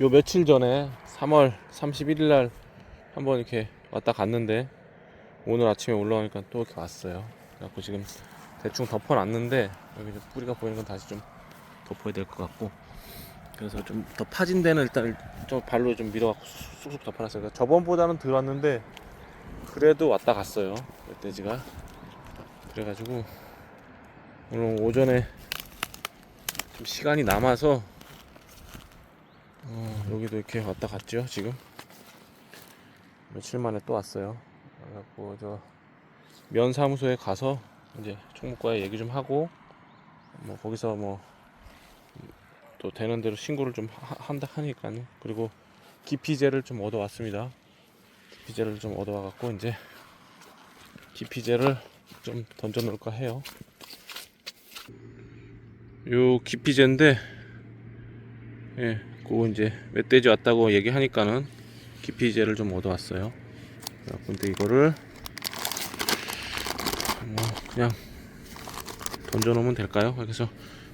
요 며칠 전에 3월 31일 날 한번 이렇게 왔다 갔는데 오늘 아침에 올라오니까 또 이렇게 왔어요. 그래갖고 지금 대충 덮어놨는데 여기 이제 뿌리가 보이는 건 다시 좀 덮어야 될 것 같고 그래서 좀 더 파진 데는 일단 좀 발로 좀 밀어갖고 쑥쑥 덮어놨어요. 저번보다는 덜 왔는데 그래도 왔다 갔어요. 멧돼지가 그래가지고 오늘 오전에 좀 시간이 남아서 어, 여기도 이렇게 왔다 갔죠 지금? 며칠 만에 또 왔어요. 그래갖고 저 면사무소에 가서 이제 총무과에 얘기 좀 하고 뭐 거기서 뭐 또 되는 대로 신고를 좀 하- 한다 하니까요 그리고 기피제를 좀 얻어 왔습니다. 기피제를 좀 얻어 와갖고 이제 기피제를 좀 던져 놓을까 해요. 요 기피제인데 예, 그거 이제 멧돼지 왔다고 얘기하니까는 기피제를 좀 얻어왔어요. 근데 이거를 뭐 그냥 던져 놓으면 될까요? 그래서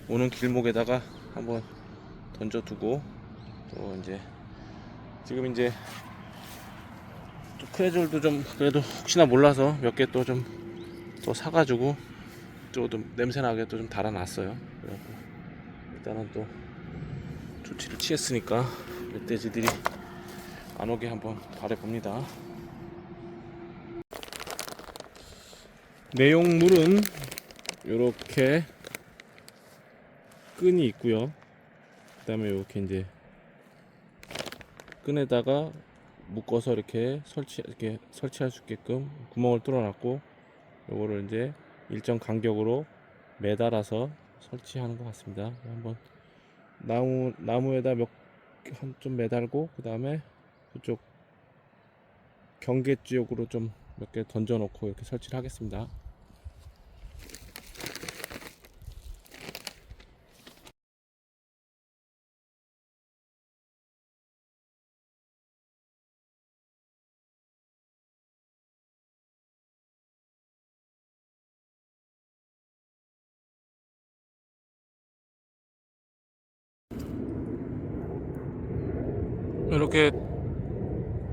오는 길목에다가 한번 던져 두고 또 이제 지금 이제 또 크레졸도 좀 그래도 혹시나 몰라서 몇 개 또 좀 또 사가지고 또 좀 냄새나게 또 좀 달아놨어요. 그래갖고 일단은 또 조치를 취했으니까 멧돼지들이 안 오게 한번 바래봅니다. 내용물은 이렇게 끈이 있고요. 그다음에 이렇게 이제 끈에다가 묶어서 이렇게 설치 이렇게 설치할 수 있게끔 구멍을 뚫어놨고 요거를 이제 일정 간격으로 매달아서 설치하는 것 같습니다. 한번 나무 나무에다 몇 한 좀 매달고 그 다음에 그쪽 경계 지역으로 좀 몇 개 던져 놓고 이렇게 설치를 하겠습니다. 이렇게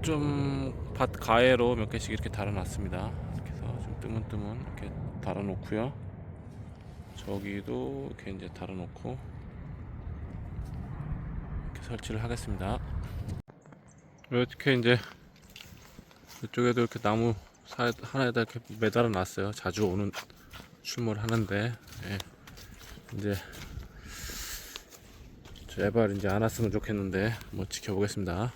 좀 밭 가해로 몇 개씩 이렇게 달아놨습니다. 해서 좀 뜨문뜨문 이렇게 달아놓고요. 저기도 이렇게 이제 달아놓고 이렇게 설치를 하겠습니다. 이렇게 이제 이쪽에도 이렇게 나무 사- 하나에다 이렇게 매달아 놨어요. 자주 오는 출몰 하는데 예. 이제 제발 이제 안 왔으면 좋겠는데 뭐 지켜보겠습니다.